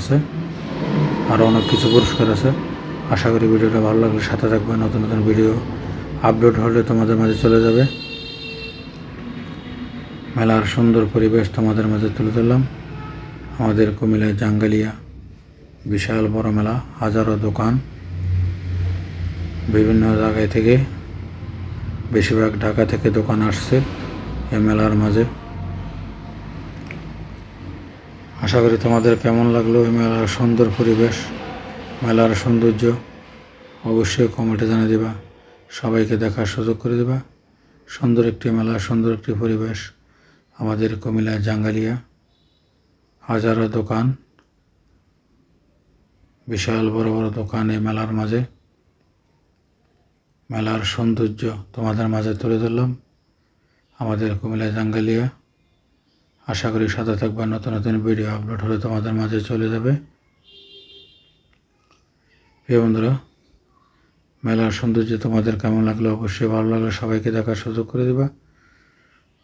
আছে। আরও অনেক কিছু পুরস্কার আছে। আশা করি ভিডিওটা ভালো লাগলে সাথে থাকবে নতুন নতুন ভিডিও আপলোড হলে তোমাদের মাঝে চলে যাবে। মেলার সুন্দর পরিবেশ তোমাদের মাঝে তুলে ধরলাম। আমাদের কুমিল্লার জাঙ্গালিয়া, বিশাল বড় মেলা, হাজারো দোকান। বিভিন্ন জায়গায় থেকে বেশিরভাগ ঢাকা থেকে দোকান আসছে এই মেলার মাঝে। আশা করি তোমাদের কেমন লাগল এই মেলার সুন্দর পরিবেশ, মেলার সৌন্দর্য? অবশ্যই কমেন্টে জানিয়ে দিবা। সবাইকে দেখার সুযোগ করে দেবা। সুন্দর একটি মেলা, সুন্দর একটি পরিবেশ। আমাদের কুমিল্লা জাঙ্গালিয়া, হাজারো দোকান, বিশাল বড় বড় দোকান এই মেলার মাঝে। মেলার সৌন্দর্য তোমাদের মাঝে তুলে ধরলাম। আমাদের কুমিল্লা জাঙ্গালিয়া আশা করি সাথে থাকবে নতুন নতুন ভিডিও আপলোড হলে তোমাদের মাঝে চলে যাবে। প্রিয় বন্ধুরা, মেলার সৌন্দর্য তোমাদের কেমন লাগল অবশ্যই ভালো লাগলে সবাইকে দেখার সুযোগ করে দেবা।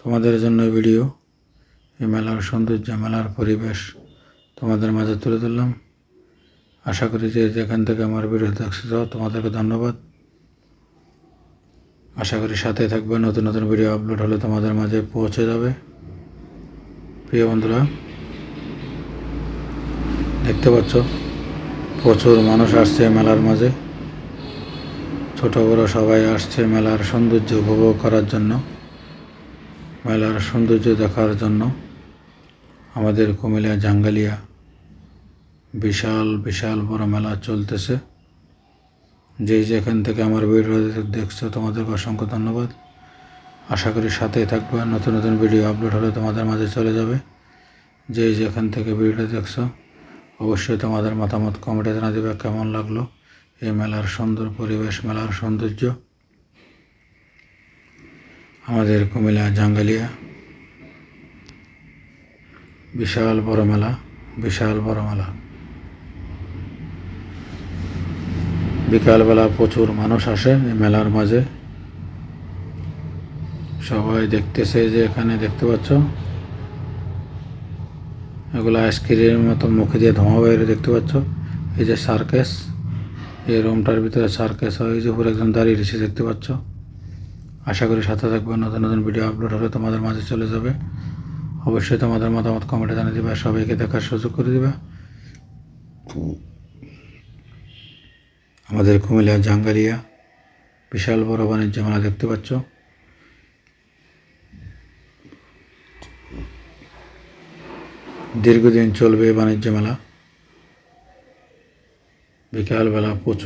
তোমাদের জন্য ভিডিও এই মেলার সৌন্দর্য, মেলার পরিবেশ তোমাদের মাঝে তুলে ধরলাম। আশা করি যে যেখান থেকে আমার ভিডিও দেখছ, তোমাদেরকে ধন্যবাদ। আশা করি সাথে থাকবে নতুন নতুন ভিডিও আপলোড হলে তোমাদের মাঝে পৌঁছে যাবে। প্রিয় বন্ধুরা, দেখতে পাচ্ছ, প্রচুর মানুষ আসছে মেলার মাঝে। ছোট বড় সবাই আসছে মেলার সৌন্দর্য উপভোগ করার জন্য, মেলার সৌন্দর্য দেখার জন্য। আমাদের কুমিল্লা জাঙ্গালিয়া বিশাল বিশাল বড় মেলা চলতেছে। যেই যেখান থেকে আমার ভিডিও দেখছ, তোমাদেরকে অসংখ্য ধন্যবাদ। আশা করি সাথেই থাকবে। নতুন নতুন ভিডিও আপলোড হলে তোমাদের মাঝে চলে যাবে। যে যেখান থেকে ভিডিওটা দেখছ, অবশ্যই তোমাদের মতামত কমেন্টে জানা দেবে কেমন লাগল। এই মেলার সুন্দর পরিবেশ, মেলার সৌন্দর্য। আমাদের কুমিল্লা জাঙ্গালিয়া। বিশাল বড় মেলা, বিশাল বড় মেলা। বিকালবেলা প্রচুর মানুষ আসে এই মেলার মাঝে। সবাই দেখতেছে যে এখানে দেখতে পাচ্ছ? এগুলো আইসক্রিমের মতো মুখে দিয়ে ধোঁয়া বাইরে দেখতে পাচ্ছ। এই যে সার্কেস এই রুমটার ভিতরে সার্কেস হয়, এই যে উপরে একজন দাঁড়িয়ে রয়েছে দেখতে পাচ্ছ। আশা করি সাথে থাকবে, নতুন নতুন ভিডিও আপলোড হলে তোমাদের মাঝে চলে যাবে। অবশ্যই তোমাদের মতামত কমেন্টে জানিয়ে দিবে সবাইকে দেখার সুযোগ করে দিবে। আমাদের কুমিল্লা জাঙ্গালিয়া বিশাল বড় বাণিজ্য মেলা দেখতে পাচ্ছ। দীর্ঘদিন চলবে বাণিজ্য মেলা। বিকালবেলা প্রচুর